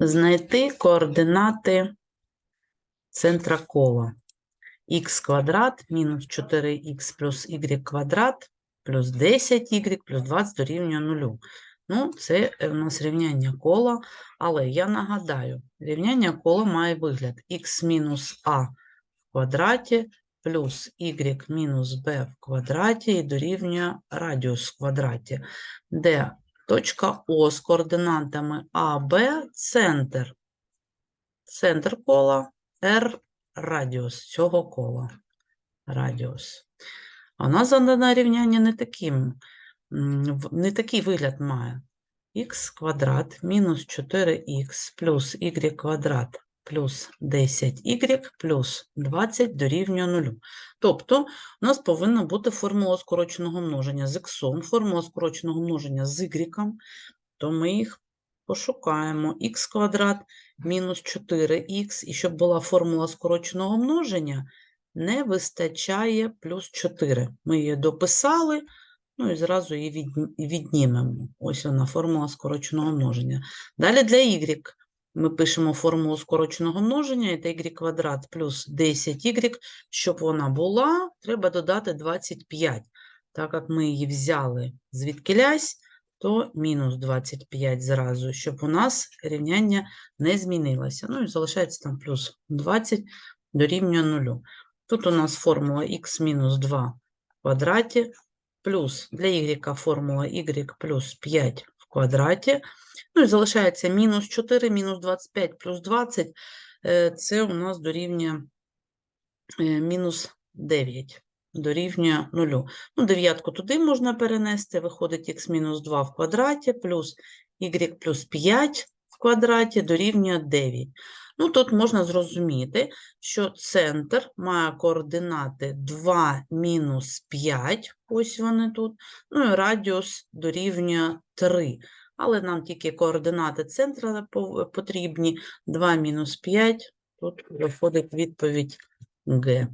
Знайти координати центра кола. х квадрат мінус 4х плюс y квадрат плюс 10y плюс 20 дорівнює 0. Ну, це у нас рівняння кола, але я нагадаю, рівняння кола має вигляд х мінус а в квадраті плюс y мінус b в квадраті і дорівнює радіус в квадраті, де точка О з координатами А, Б – центр. Центр кола Р радіус цього кола. Радіус. А у нас задане рівняння не таким, не такий вигляд має. х квадрат мінус 4х плюс y квадрат плюс 10y плюс 20 дорівнює 0. Тобто у нас повинна бути формула скороченого множення з х, формула скороченого множення з y, то ми їх пошукаємо. х квадрат мінус 4х, і щоб була формула скороченого множення, не вистачає плюс 4. Ми її дописали, ну і зразу її віднімемо. Ось вона, формула скороченого множення. Далі для y ми пишемо формулу скороченого множення, це y квадрат плюс 10y. Щоб вона була, треба додати 25. Так як ми її взяли звідкилясь, то мінус 25 зразу, щоб у нас рівняння не змінилося. Ну і залишається там плюс 20 дорівнює 0. Тут у нас формула х мінус 2 в квадраті, плюс для y формула y плюс 5 в квадраті. Ну і залишається мінус 4, мінус 25 плюс 20. е, Це у нас дорівнює е, мінус 9 дорівнює 0. Ну, дев'ятку туди можна перенести, виходить х мінус 2 в квадраті, плюс y плюс 5 в квадраті дорівнює 9. Ну, тут можна зрозуміти, що центр має координати 2 мінус 5, ось вони тут, ну і радіус дорівнює 3. Але нам тільки координати центра потрібні, 2 мінус 5, тут виходить відповідь Г.